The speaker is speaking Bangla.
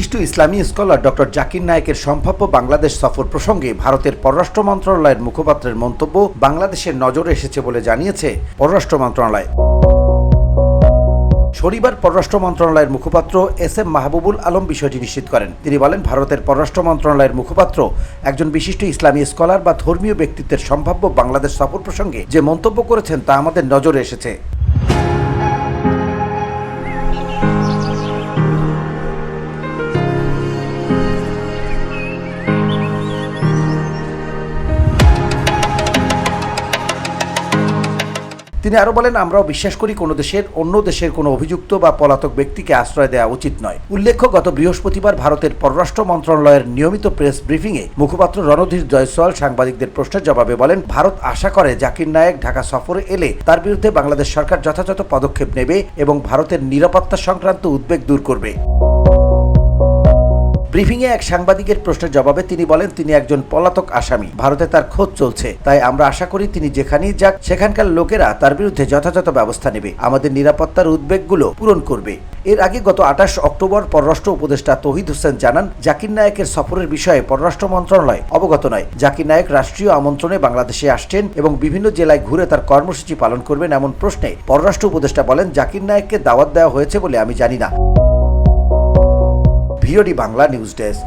বিশিষ্ট ইসলামী স্কলার ডক্টর জাকির নায়েকের সম্ভাব্য বাংলাদেশ সফর প্রসঙ্গে ভারতের পররাষ্ট্র মন্ত্রণালয়ের মুখপাত্রের মন্তব্য বাংলাদেশের নজরে এসেছে বলে জানিয়েছে পররাষ্ট্র মন্ত্রণালয়। শনিবার পররাষ্ট্র মন্ত্রণালয়ের মুখপাত্র এস এম মাহবুবুল আলম বিষয়টি নিশ্চিত করেন। তিনি বলেন, ভারতের পররাষ্ট্র মন্ত্রণালয়ের মুখপাত্র একজন বিশিষ্ট ইসলামী স্কলার বা ধর্মীয় ব্যক্তিত্বের সম্ভাব্য বাংলাদেশ সফর প্রসঙ্গে যে মন্তব্য করেছেন তা আমাদের নজরে এসেছে। তিনি আরও বলেন, আমরাও বিশ্বাস করি কোনো দেশের অন্য দেশের কোনো অভিযুক্ত বা পলাতক ব্যক্তিকে আশ্রয় দেওয়া উচিত নয়। উল্লেখ্য, গত বৃহস্পতিবার ভারতের পররাষ্ট্র মন্ত্রণালয়ের নিয়মিত প্রেস ব্রিফিংয়ে মুখপাত্র রণধীর জয়সওয়াল সাংবাদিকদের প্রশ্নের জবাবে বলেন, ভারত আশা করে জাকির নায়েক ঢাকা সফরে এলে তার বিরুদ্ধে বাংলাদেশ সরকার যথাযথ পদক্ষেপ নেবে এবং ভারতের নিরাপত্তা সংক্রান্ত উদ্বেগ দূর করবে। ব্রিফিংয়ে এক সাংবাদিকের প্রশ্নের জবাবে তিনি বলেন, তিনি একজন পলাতক আসামি। ভারতে তার খোঁজ চলছে। তাই আমরা আশা করি তিনি যেখানেই যাক, সেখানকার লোকেরা তার বিরুদ্ধে যথাযথ ব্যবস্থা নেবে। আমাদের নিরাপত্তার উদ্বেগগুলো পূরণ করবে। এর আগে গত আঠাশ অক্টোবর পররাষ্ট্র উপদেষ্টা তহিদ হোসেন জানান, জাকির নায়েকের সফরের বিষয়ে পররাষ্ট্র মন্ত্রণালয় অবগত নয়। জাকির নায়েক রাষ্ট্রীয় আমন্ত্রণে বাংলাদেশে আসছেন এবং বিভিন্ন জেলায় ঘুরে তার কর্মসূচি পালন করবেন এমন প্রশ্নে পররাষ্ট্র উপদেষ্টা বলেন, জাকির নায়েককে দাওয়াত দেওয়া হয়েছে বলে আমি জানি না। VOD Bangla news desk.